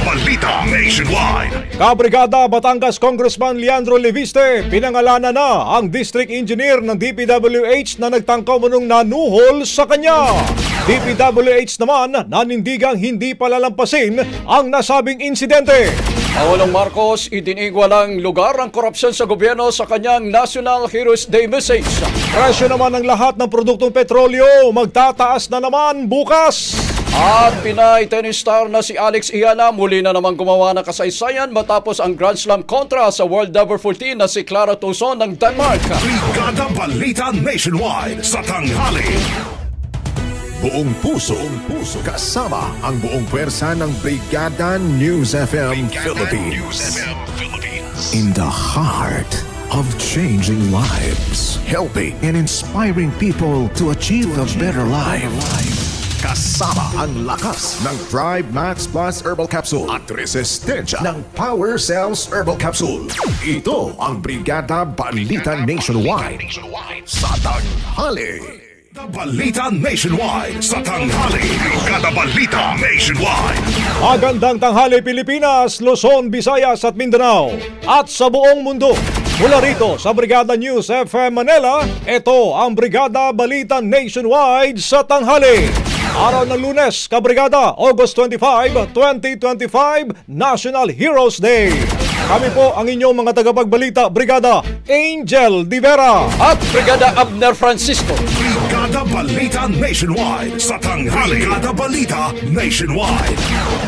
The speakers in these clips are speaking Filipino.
Balita Nationwide. Kabrigada Batangas Congressman Leandro Leviste, pinangalanan na ang District Engineer ng DPWH na nagtangkaw munong nanuhol sa kanya. DPWH naman nanindigang hindi palalampasin ang nasabing insidente. Pangulong Marcos itinigwalang lugar ang korupsyon sa gobyerno sa kanyang National Heroes Day message. Presyo naman ng lahat ng produktong petrolyo magtataas na naman bukas. At Pinay tennis star na si Alex Iana muli na naman gumawa ng kasaysayan matapos ang Grand Slam kontra sa World Number 14 na si Clara Tuson ng Denmark. Brigada Balita Nationwide. Sa tanghali. Buong puso, buong puso, kasama ang buong pwersa ng Brigada News FM Philippines. In the heart of changing lives, helping and inspiring people to achieve a better life. Kasama ang lakas ng Thrive Max Plus Herbal Capsule at resistensya ng Power Cells Herbal Capsule. Ito ang Brigada Balita Nationwide sa tanghali. Balita Nationwide. Sa tanghali. Brigada Balita Nationwide. Magandang tanghali Pilipinas, Luzon, Visayas at Mindanao at sa buong mundo. Mula rito sa Brigada News FM Manila, ito ang Brigada Balita Nationwide sa tanghali. Araw ng lunes, Kabrigada, August 25, 2025, National Heroes Day. Kami po ang inyong mga tagapagbalita, Brigada Angel Divera. At Brigada Abner Francisco. Balita Nationwide. Sa tanghali. Brigada Balita Nationwide.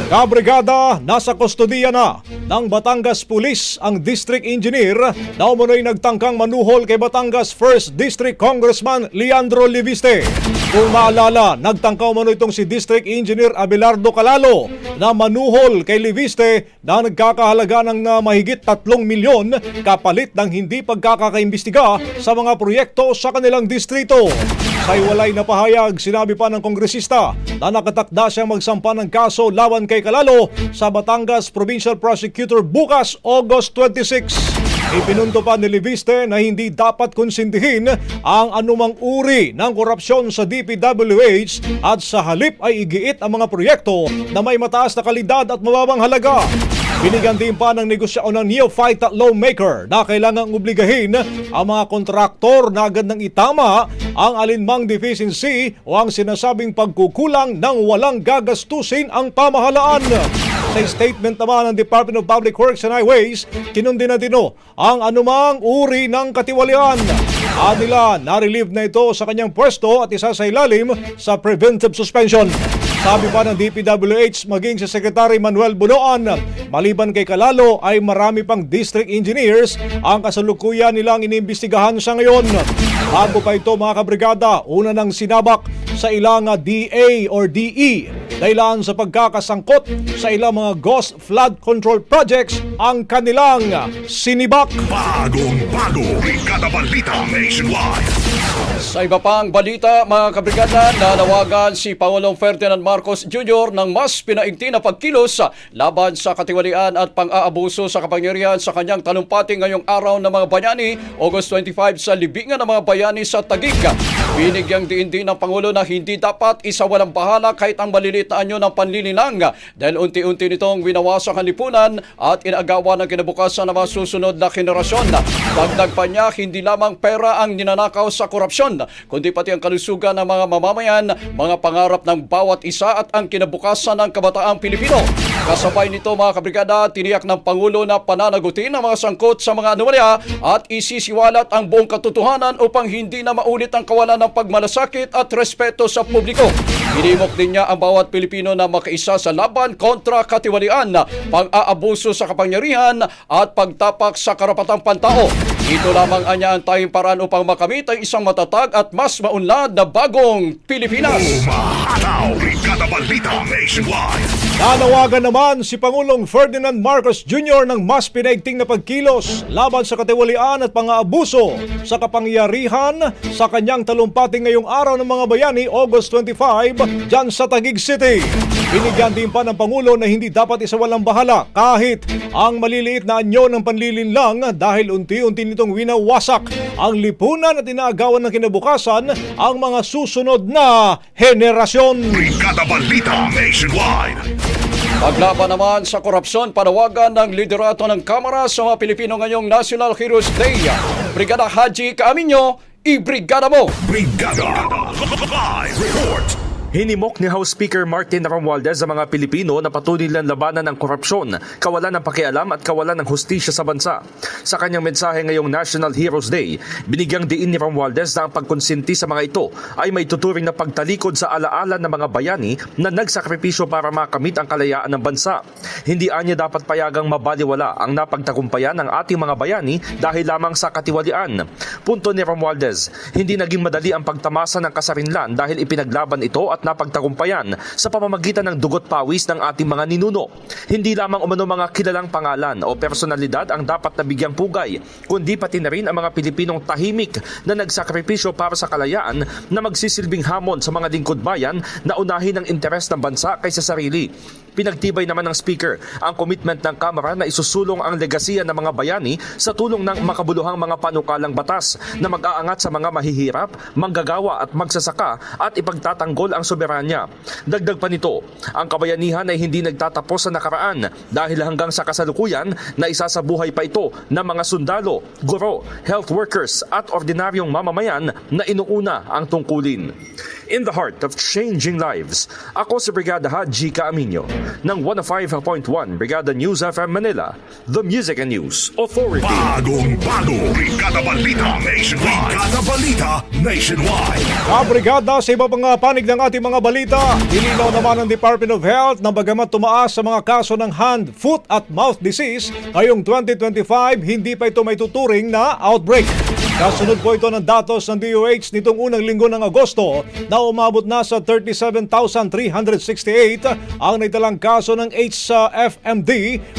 Kabrigada, nasa kustodiya na ng Batangas Police ang District Engineer na umunoy nagtangkang manuhol kay Batangas 1st District Congressman Leandro Liviste. Kung maalala, nagtangka umano itong si District Engineer Abelardo Calalo na manuhol kay Liviste na nagkakahalaga ng uh, mahigit 3 milyon kapalit ng hindi pagkakaimbestiga sa mga proyekto sa kanilang distrito. Sa iwalay na pahayag, sinabi pa ng kongresista na nakatakda siyang magsampa ng kaso laban kay Kalalo sa Batangas Provincial Prosecutor bukas August 26. Ipinunto pa ni Leviste na hindi dapat konsintihin ang anumang uri ng korupsyon sa DPWH at sa halip ay igiit ang mga proyekto na may mataas na kalidad at mababang halaga. Binigyan din pa ng negosyo ng neophyte lawmaker na kailangang obligahin ang mga kontraktor na agad ng itama ang alinmang deficiency o ang sinasabing pagkukulang ng walang gagastusin ang pamahalaan. Sa statement naman ng Department of Public Works and Highways, kinundi na dino ang anumang uri ng katiwalian. Anila, na-relieve na ito sa kanyang pwesto at isa sa ilalim sa preventive suspension. Sabi pa ng DPWH maging si Secretary Manuel Bunoan, maliban kay Kalalo ay marami pang district engineers ang kasalukuyan nilang iniimbestigahan sa ngayon. Bago pa ito mga kabrigada, una nang sinabak sa ilang DA or DE dahilan sa pagkakasangkot sa ilang mga ghost flood control projects ang kanilang sinibak. Bagong bago. Brigada Balita Nationwide. Sa iba pang balita, mga kabrigada, nanawagan si Pangulong Ferdinand Marcos Jr. ng mas pinaigti na pagkilos laban sa katiwalian at pang-aabuso sa kapangyarihan sa kanyang talumpati ngayong araw ng mga bayani, August 25 sa libingan ng mga bayani sa Taguig. Binigyang diin din ng Pangulo na hindi dapat isawalang bahala kahit ang maliliit na anyo ng panlilinang dahil unti-unti nitong winawasak ang lipunan at inagawa ng kinabukasan ng mga susunod na henerasyon. Dagdag pa niya, hindi lamang pera ang ninanakaw sa korupsyon, kundi pati ang kalusugan ng mga mamamayan, mga pangarap ng bawat isa at ang kinabukasan ng kabataang Pilipino. Kasabay nito mga kabrigada, tiniyak ng Pangulo na pananagutin ang mga sangkot sa mga anomalya at isisiwalat ang buong katotohanan upang hindi na maulit ang kawalan ng pagmalasakit at respeto sa publiko. Hinimok din niya ang bawat Pilipino na makaisa sa laban kontra katiwalian, pang-aabuso sa kapangyarihan at pagtapak sa karapatang pantao. Ito lamang anya ang tayong paraan upang makamit ang isang matatag at mas maunlad na bagong Pilipinas. Umahataw. Brigada Nationwide. Nanawagan naman si Pangulong Ferdinand Marcos Jr. ng mas pinaigting na pagkilos laban sa katiwalian at pang-aabuso sa kapangyarihan sa kanyang talumpati ngayong araw ng mga bayani August 25 dyan sa Taguig City. Binigyan din pa ng Pangulo na hindi dapat isawalang bahala kahit ang maliliit na anyo ng panlilinlang dahil unti-unti nitong winawasak ang lipunan at inaagawan ng kinabukasan ang mga susunod na henerasyon. Brigada Balita Nationwide. Paglaban naman sa korupsyon, panawagan ng liderato ng Kamara sa mga Pilipino ngayong National Heroes Day. Brigada Haji Kaaminyo, i-brigada mo! Brigada. Live report. Hinimok ni House Speaker Martin Romualdez sa mga Pilipino na patuloy lang labanan ng korupsyon, kawalan ng pakialam at kawalan ng hustisya sa bansa. Sa kanyang mensahe ngayong National Heroes Day, binigyang diin ni Romualdez na ang pagkonsinti sa mga ito ay may tuturing na pagtalikod sa alaala ng mga bayani na nagsakripisyo para makamit ang kalayaan ng bansa. Hindi anya dapat payagang mabaliwala ang napagtagumpayan ng ating mga bayani dahil lamang sa katiwalian. Punto ni Romualdez, hindi naging madali ang pagtamasa ng kasarinlan dahil ipinaglaban ito at napagtagumpayan sa pamamagitan ng dugot pawis ng ating mga ninuno. Hindi lamang umano mga kilalang pangalan o personalidad ang dapat nabigyang pugay, kundi pati na rin ang mga Pilipinong tahimik na nagsakripisyo para sa kalayaan na magsisilbing hamon sa mga lingkod bayan na unahin ang interes ng bansa kaysa sarili. Pinagtibay naman ng Speaker ang commitment ng Kamara na isusulong ang legasiya ng mga bayani sa tulong ng makabuluhang mga panukalang batas na mag-aangat sa mga mahihirap, manggagawa at magsasaka at ipagtatanggol ang soberanya. Dagdag pa nito, ang kabayanihan ay hindi nagtatapos sa nakaraan dahil hanggang sa kasalukuyan na isasabuhay pa ito ng mga sundalo, guro, health workers at ordinaryong mamamayan na inuuna ang tungkulin. In the heart of changing lives, ako si Brigada Haji Kaaminyo ng 105.1 Brigada News FM Manila, the Music and News Authority. Bagong bago. Brigada Balita Nationwide. Brigada Balita Nationwide. Kabrigada sa iba pang panig ng ating mga balita, nilinaw naman ng Department of Health na bagamat tumaas sa mga kaso ng hand, foot at mouth disease ngayong 2025, hindi pa ito may tuturing na outbreak. Kasunod po ito ng datos ng DOH nitong unang linggo ng Agosto na umabot na sa 37,368 ang naitalang kaso ng HFMD.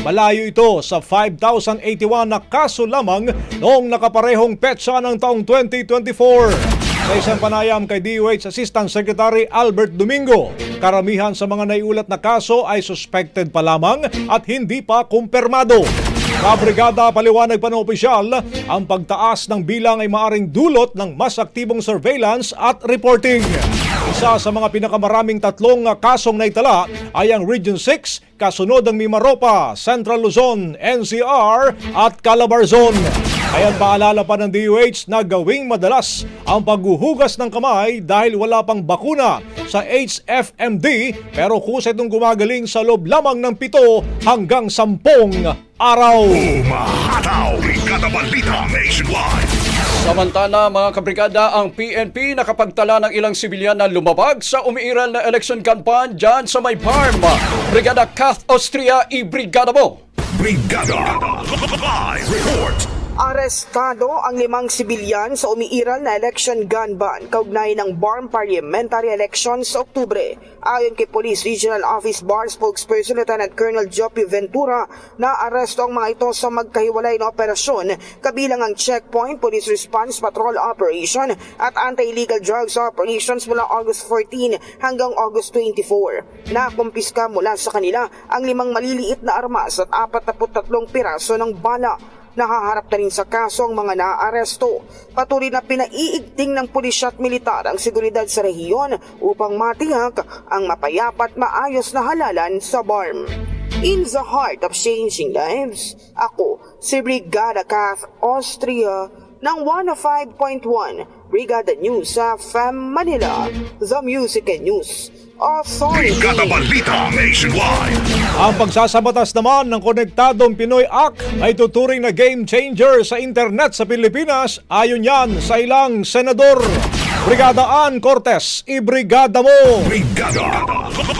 Malayo ito sa 5,081 na kaso lamang noong nakaparehong petsa ng taong 2024. Sa isang panayam kay DOH Assistant Secretary Albert Domingo, karamihan sa mga naiulat na kaso ay suspected pa lamang at hindi pa kumpirmado. Kabrigada paliwanag pa ng opisyal, ang pagtaas ng bilang ay maaring dulot ng mas aktibong surveillance at reporting. Isa sa mga pinakamaraming tatlong kasong naitala ay ang Region 6, kasunod ang Mimaropa, Central Luzon, NCR at Calabarzon. Ayan paalala pa ng DOH na gawing madalas ang paghuhugas ng kamay dahil wala pang bakuna sa HFMD pero kusay itong gumagaling sa loob lamang ng pito hanggang sampung araw. Umahataw! Brigada Nationwide! Samantala mga kabrigada, ang PNP nakapagtala ng ilang sibilyan na lumabag sa umiiral na election campaign dyan sa may farm. Brigada Kath Austria, i-brigada mo! Brigada! Live report! Arestado ang limang sibilyan sa umiiral na election gun ban kaugnay ng BARM parliamentary elections sa Oktubre. Ayon kay Police Regional Office BAR spokesperson Lieutenant Colonel Joppy Ventura na aresto ang mga ito sa magkahiwalay na operasyon kabilang ang checkpoint, police response, patrol operation at anti-illegal drugs operations mula August 14 hanggang August 24. Nakumpiska mula sa kanila ang limang maliliit na armas at 43 piraso ng bala. Nakaharap na rin sa kaso ang mga naaaresto. Patuloy na pinaiigting ng pulisya at militar ang seguridad sa rehiyon upang matiyak ang mapayapat maayos na halalan sa BARM. In the heart of changing lives, ako si Brigada Kath Austria ng 105.1 Brigada News sa FEM Manila, The Music and News Authority. Balita Nationwide! Ang pagsasabatas naman ng Konektadong Pinoy Act ay tuturing na game changer sa internet sa Pilipinas ayon yan sa ilang senador. Brigada Ann Cortez, ibrigada mo! Brigada!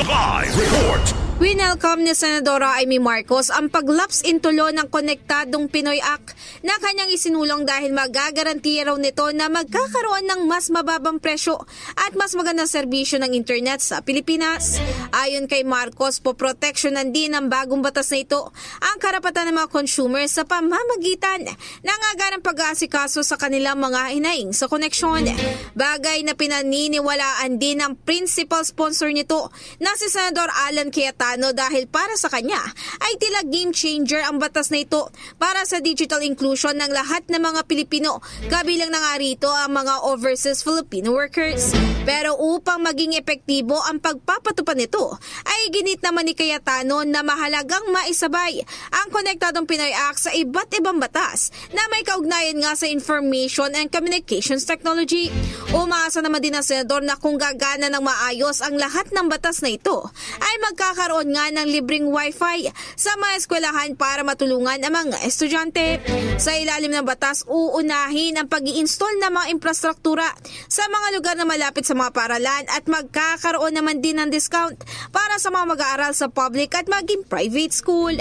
Live report! Winelcome ni Senadora Amy Marcos ang paglaps intulo ng Konektadong Pinoy Act na kanyang isinulong dahil magagarantiya raw nito na magkakaroon ng mas mababang presyo at mas magandang serbisyo ng internet sa Pilipinas. Ayon kay Marcos, poproteksyonan din ng bagong batas na ito ang karapatan ng mga consumers sa pamamagitan ng agarang pag-aasikaso sa kanilang mga hinaing sa koneksyon. Bagay na pinaniniwalaan din ng principal sponsor nito na si Senador Alan Cayetano dahil para sa kanya ay tila game changer ang batas na ito para sa digital inclusion ng lahat ng mga Pilipino kabilang na nga rito ang mga overseas Filipino workers. Pero upang maging epektibo ang pagpapatupad nito ay ginit naman ni Cayetano na mahalagang maisabay ang Konektadong Pinoy Act sa iba't ibang batas na may kaugnayan nga sa Information and Communications Technology. Umaasa naman din ang senador na kung gagana ng maayos ang lahat ng batas na ito ay magkakaroon nga ng libreng wifi sa mga eskwelahan para matulungan ang mga estudyante. Sa ilalim ng batas, uunahin ang pag install ng mga infrastruktura sa mga lugar na malapit sa mga paralan at magkakaroon naman din ng discount para sa mga mag-aaral sa public at maging private school.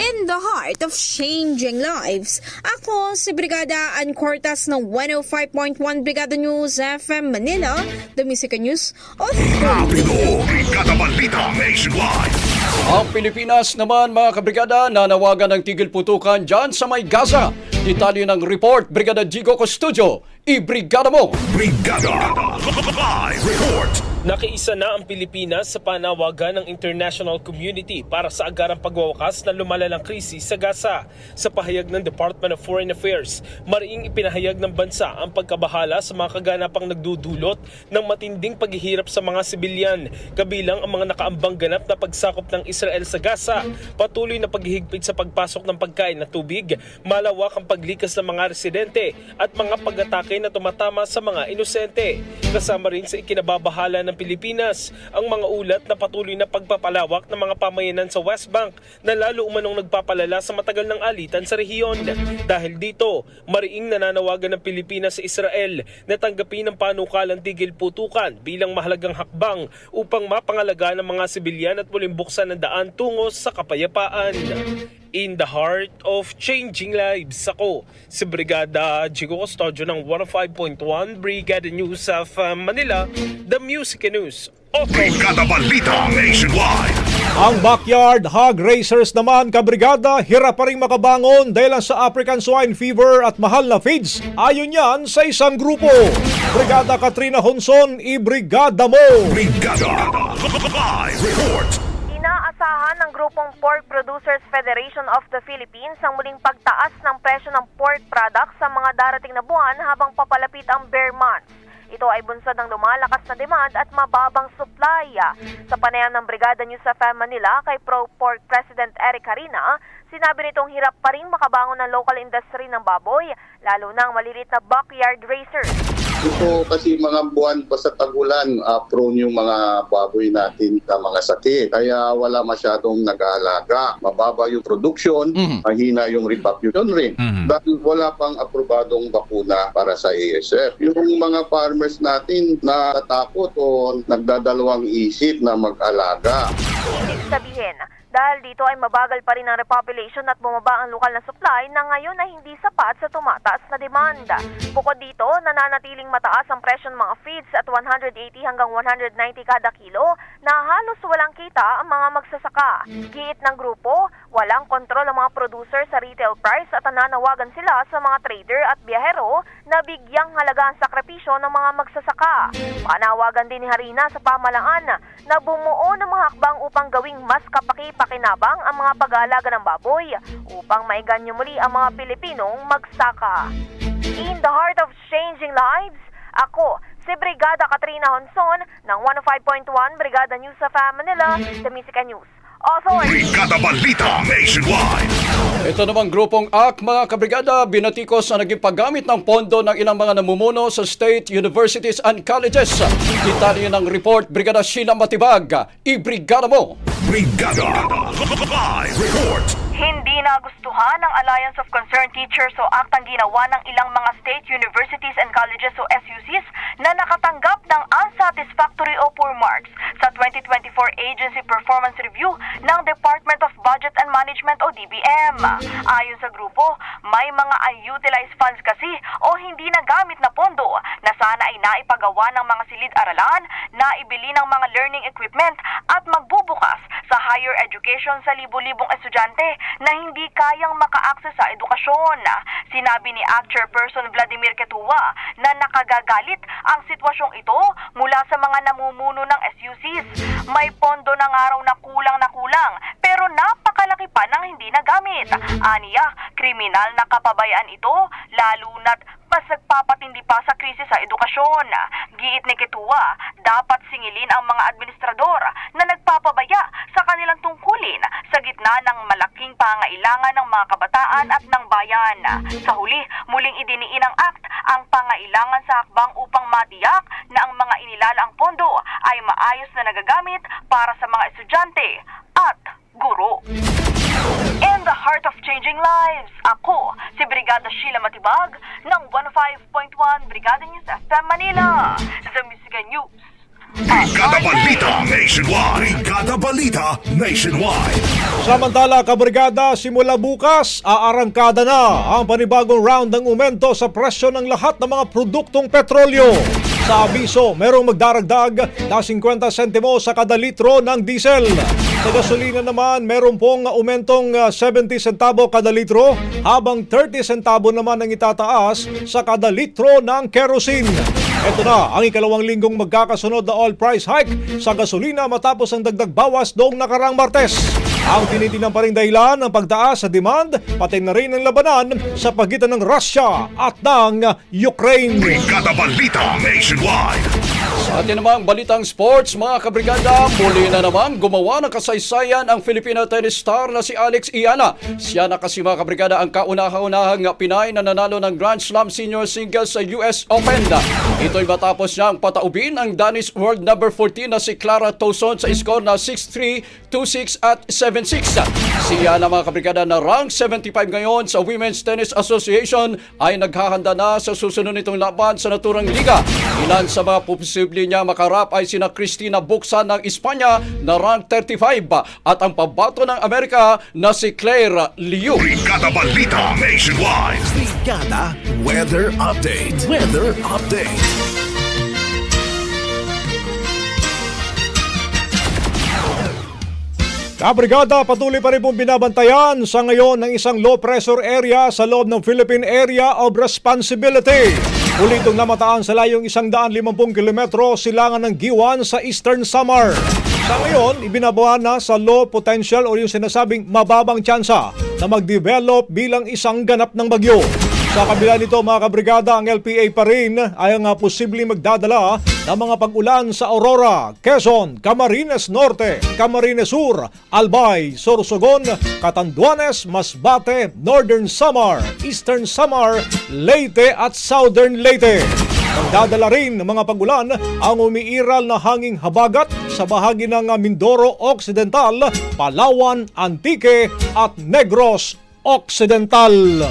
In the heart of changing lives, ako si Brigada Ann Cortas ng 105.1 Brigada News FM Manila, The Music News Authority. Rapido! Brigada Balita Nationwide! Ang Pilipinas naman mga kabrigada nanawagan ng tigil putukan dyan sa may Gaza. Detalye ng report, Brigada Jigo Custodio, i-brigada mo! Brigada! Live report! Nakiisa na ang Pilipinas sa panawagan ng international community para sa agarang pagwawakas ng lumalalang krisis sa Gaza. Sa pahayag ng Department of Foreign Affairs, mariing ipinahayag ng bansa ang pagkabahala sa mga kaganapang nagdudulot ng matinding paghihirap sa mga sibilyan, kabilang ang mga nakaambang ganap na pagsakop ng Israel sa Gaza, patuloy na paghihigpit sa pagpasok ng pagkain na tubig, malawak ang paglikas ng mga residente at mga pag-atake na tumatama sa mga inosente. Kasama rin sa ikinababahala ng Pilipinas ang mga ulat na patuloy na pagpapalawak ng mga pamayanan sa West Bank na lalo umanong nagpapalala sa matagal ng alitan sa rehiyon. Dahil dito, mariing nananawagan ng Pilipinas sa Israel na tanggapin ang panukalang tigil putukan bilang mahalagang hakbang upang mapangalaga ng mga sibilyan at muling buksan ang daan tungo sa kapayapaan. In the heart of changing lives, ako si Brigada Jigo Custodio ng 105.1 Brigada News of uh, Manila, The Music News. Okay. Brigada Balita Nationwide! Ang backyard hog racers naman kabrigada hirap pa rin makabangon dahil sa African swine fever at mahal na feeds. Ayon yan sa isang grupo. Brigada Katrina Honson, ibrigada mo! Brigada! Live report! Inaasahan ng grupong Pork Producers Federation of the Philippines ang muling pagtaas ng presyo ng pork products sa mga darating na buwan habang papalapit ang bear months. Ito ay bunsod ng lumalakas na demand at mababang supply. Sa panayam ng Brigada News sa FM Manila kay Pro Pork President Eric Harina, sinabi nitong hirap pa rin makabangon ng local industry ng baboy, lalo na ang maliliit na backyard racers. Ito kasi mga buwan pa sa tagulan, uh, prone yung mga baboy natin sa mga sakit. Kaya wala masyadong nag-aalaga. Mababa yung production, mahina yung reproduction rin. Dahil wala pang aprobadong bakuna para sa ASF. Yung mga farmers natin natatakot o nagdadalawang isip na mag-alaga. Ibig sabihin, dahil dito ay mabagal pa rin ang repopulation at bumaba ang lokal na supply na ngayon ay hindi sapat sa tumataas na demanda. Bukod dito, nananatiling mataas ang presyo ng mga feeds at 180 hanggang 190 kada kilo na halos walang kita ang mga magsasaka. Giit ng grupo, walang kontrol ang mga producer sa retail price at nananawagan sila sa mga trader at biyahero na bigyang halaga ang sakripisyo ng mga magsasaka. Panawagan din ni Harina sa pamalaan na bumuo ng mga hakbang upang gawing mas kapaki-pakinabang ang mga pag-aalaga ng baboy upang maiganyo muli ang mga Pilipinong magsaka. In the heart of changing lives, ako, si Brigada Katrina Honson ng 105.1 Brigada News sa Manila, The Musica News. Authority. Brigada Balita Nationwide. Ito namang grupong AK, mga kabrigada, binatikos ang naging paggamit ng pondo ng ilang mga namumuno sa state universities and colleges. Kita niyo ng report, Brigada Sheila Matibag. I-brigada mo! Brigada Live Report. Hindi nagustuhan ng Alliance of Concerned Teachers o aktang ginawa ng ilang mga state universities and colleges o SUCs na nakatanggap ng unsatisfactory o poor marks sa 2024 Agency Performance Review ng Department of Budget and Management o DBM. Ayon sa grupo, may mga unutilized funds kasi o hindi nagamit na pondo na sana ay naipagawa ng mga silid-aralan, naibili ng mga learning equipment at magbubukas sa higher education sa libu-libong estudyante na hindi kayang maka-access sa edukasyon. Sinabi ni ACT Chairperson Vladimir Ketua na nakagagalit ang sitwasyong ito mula sa mga namumuno ng SUCs. May pondo na nga raw na kulang na kulang pero napakalaki pa ng hindi nagamit. Aniya, kriminal na kapabayaan ito lalo na't mas nagpapatindi pa sa krisis sa edukasyon. Giit ni Ketua, dapat singilin ang mga administrador na nagpapabaya sa kanilang tungkulin sa gitna ng malaking pangailangan ng mga kabataan at ng bayan. Sa huli, muling idiniin ng ACT ang pangailangan sa hakbang upang matiyak na ang mga inilalaang pondo ay maayos na nagagamit para sa mga estudyante at guro. Of changing lives, ako, si Brigada Sheila Matibag ng 105.1 Brigada News FM Manila, The Musica News. Brigada Balita Nationwide. Brigada Balita Nationwide. Samantala, kabrigada, simula bukas, aarangkada na ang panibagong round ng umento sa presyo ng lahat ng mga produktong petrolyo. Sa abiso, merong magdaragdag na 50 sentimo sa kada litro ng diesel. Sa gasolina naman, meron pong umentong ah, 70 centavo kada litro, habang 30 centavo naman ang itataas sa kada litro ng kerosene. Ito na ang ikalawang linggong magkakasunod na oil price hike sa gasolina matapos ang dagdag bawas noong nakarang Martes. Ang tinitingnan pa rin dahilan ng pagtaas sa demand, pati na rin ang labanan sa pagitan ng Russia at ng Ukraine. Brigada Balita Nationwide. Sa atin namang balitang sports, mga kabrigada, muli na naman gumawa ng kasaysayan ang Filipino tennis star na si Alex Iana. Siya na kasi mga kabrigada ang kauna-unahang Pinay na nanalo ng Grand Slam Senior Singles sa US Open. Ito'y matapos niyang pataubin ang Danish World number 14 na si Clara Towson sa score na 6-3, 2-6 at 7-6. Si Iana mga kabrigada na rank 75 ngayon sa Women's Tennis Association ay naghahanda na sa susunod nitong laban sa naturang liga. Ilan sa mga posible niya makarap ay sina Cristina Buxan ng Espanya na rank 35 at ang pabato ng Amerika na si Claire Liu. Brigada Balita Nationwide. Brigada Weather Update. Weather Update. Kabrigada, patuloy pa rin pong binabantayan sa ngayon ng isang low pressure area sa loob ng Philippine Area of Responsibility. Muli itong namataan sa layong 150 kilometro silangan ng Giwan sa Eastern Samar. Sa ngayon, ibinabawa na sa low potential o yung sinasabing mababang tsansa na mag-develop bilang isang ganap ng bagyo. Sa kabila nito mga kabrigada, ang LPA pa rin ay ang uh, posibleng magdadala ng mga pag-ulan sa Aurora, Quezon, Camarines Norte, Camarines Sur, Albay, Sorsogon, Catanduanes, Masbate, Northern Samar, Eastern Samar, Leyte at Southern Leyte. Magdadala rin ng mga pagulan ang umiiral na hanging habagat sa bahagi ng uh, Mindoro Occidental, Palawan, Antique at Negros Occidental.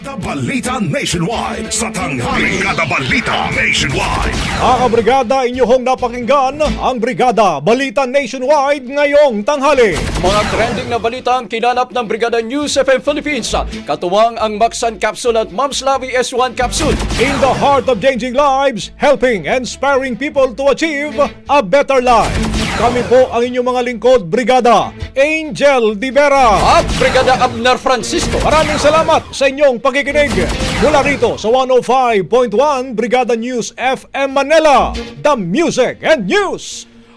Brigada Balita Nationwide sa tanghali. Brigada Balita Nationwide. Mga kabrigada, inyong napakinggan ang Brigada Balita Nationwide ngayong tanghali. Mga trending na balita ang kinanap ng Brigada News FM Philippines. Katuwang ang Maxan Capsule at Mom's Lavi S1 Capsule. In the heart of changing lives, helping and inspiring people to achieve a better life. Kami po ang inyong mga lingkod, Brigada Angel Di Vera. At Brigada Abner Francisco. Maraming salamat sa inyong pakikinig. Mula rito sa 105.1 Brigada News FM Manila, The Music and News